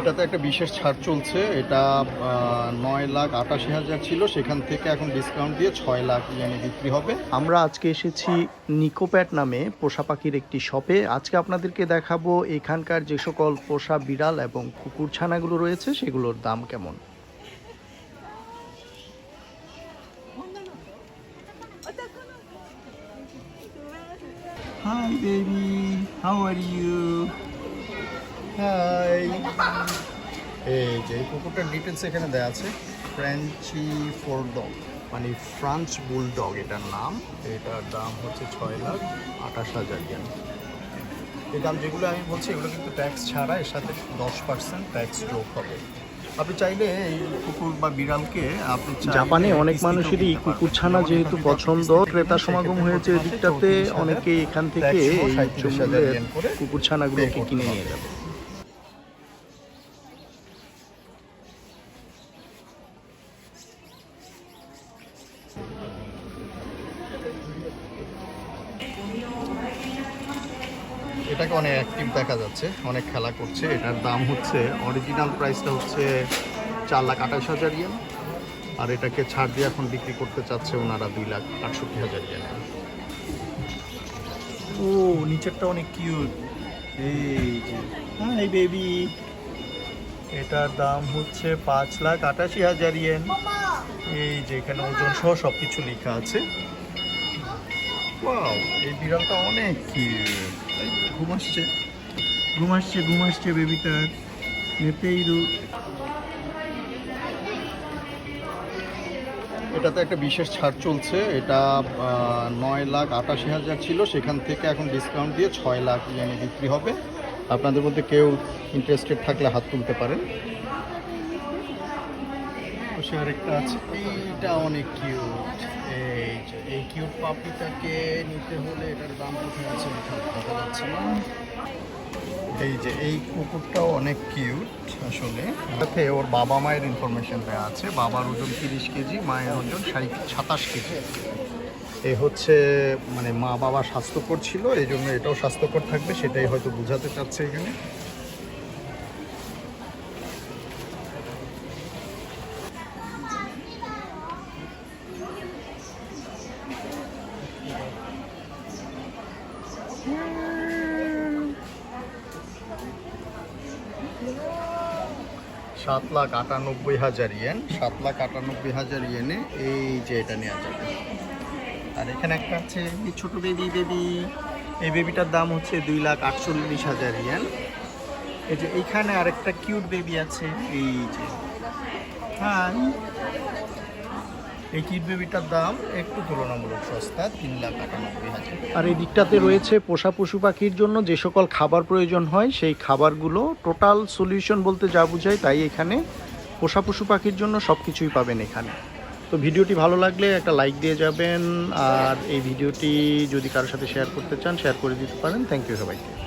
এটাতে একটা বিশেষ ছাড় চলছে। এটা নয় লাখ আটাশি হাজার ছিল। সেখান থেকে এখন ডিসকাউন্ট দিয়ে ছয় লাখ ইয়েনে বিক্রি হবে। আমরা আজকে এসেছি নিকোপ্যাট নামে পোষা পাখির একটি শপে আজকে আপনাদেরকে দেখাবো এখানকার যে সকল পোষা বিড়াল এবং কুকুর ছানাগুলো রয়েছে সেগুলোর দাম কেমন? Hi baby how are you hi এই যে এই কুকুরটার ডিটেলস এখানে দেওয়া আছে ফ্রেঞ্চি ফোরডগ মানে ফ্রান্স বুলডগ এটার নাম। এটার দাম হচ্ছে ছয় লাখ আঠাশ হাজার ইয়েন এই দাম যেগুলো আমি বলছি এগুলো কিন্তু ট্যাক্স ছাড়া এর সাথে দশ পার্সেন্ট ট্যাক্স যোগ হবে। আপনি চাইলে এই কুকুর বা বিড়ালকে আপনি জাপানে অনেক মানুষেরই কুকুর ছানা যেহেতু পছন্দ ক্রেতা সমাগম হয়েছে এদিকটাতে 34,000 অনেকেই এখান থেকে এই 37,000 জমির yen করে কুকুর ছানাগুলোকে কিনে নিয়ে যাবে। এটাকে অনেক অ্যাক্টিভ দেখা যাচ্ছে, অনেক খেলা করছে। এটার দাম হচ্ছে অরিজিনাল প্রাইসটা হচ্ছে চার লাখ আঠাশ হাজার ইয়েন আর এটাকে ছাড় দিয়ে এখন বিক্রি করতে চাচ্ছে ওনারা দুই লাখ আটষট্টি হাজার ইয়েন ও, নিচেরটা অনেক কিউট এই যে হাই বেবি এটার দাম হচ্ছে পাঁচ লাখ আটাশি হাজার ইয়েন এই যে, এখানে ওজন সহ সব কিছু লেখা আছে। ওয়াও এই বিড়ালটা অনেক ঘুম আসছে। ঘুম আসছে ঘুম আসছে বেবিটার নেতেই রু এটাতে একটা বিশেষ ছাড় চলছে। এটা নয় লাখ আটাশি হাজার ছিল। সেখান থেকে এখন ডিসকাউন্ট দিয়ে ছয় লাখ ইয়েনে বিক্রি হবে। আপনাদের মধ্যে কেউ ইন্টারেস্টেড থাকলে হাত তুলতে পারেন। পাশে আরেকটা আছে। এইটা অনেক কিউট এই এই কিউট পাপিটাকে নিতে হলে এটার দাম কোথায় আছে দেখা যাচ্ছে না। এই যে, এই কুকুরটাও অনেক কিউট আসলে। সাথে ওর বাবা মায়ের ইনফরমেশন দেওয়া আছে। বাবার ওজন তিরিশ কেজি, মায়ের ওজন ষাট সাতাশ কেজি। এ হচ্ছে মানে মা বাবা স্বাস্থ্যকর ছিল, এই জন্য এটাও স্বাস্থ্যকর থাকবে, সেটাই হয়তো বোঝাতে চাচ্ছে এখানে। সাত লাখ আটানব্বই হাজার ইয়েন, সাত লাখ আটানব্বই হাজার ইয়েনে এই যে এটা নেওয়া যাবে। আর এখানে একটা আছে ছোট বেবি বেবি এই বেবিটার দাম হচ্ছে দুই লাখ আটচল্লিশ হাজার ইয়েন। এই যে এইখানে আরেকটা কিউট বেবি আছে, এই যে। হাই এই কিউট বেবিটার দাম একটু তুলনামূলক সস্তা, তিন লাখ আটানব্বই হাজার আর এই দিকটাতে রয়েছে পোষা পশু পাখির জন্য যে সকল খাবার প্রয়োজন হয়, সেই খাবারগুলো টোটাল সলিউশন বলতে যা বোঝায় তাই এখানে পোষা পশু পাখির জন্য সব কিছুই পাবেন এখানে। তো ভিডিওটি ভালো লাগলে একটা লাইক দিয়ে যাবেন, আর এই ভিডিওটি যদি কারোর সাথে শেয়ার করতে চান শেয়ার করে দিতে পারেন। থ্যাংক ইউ সবাইকে।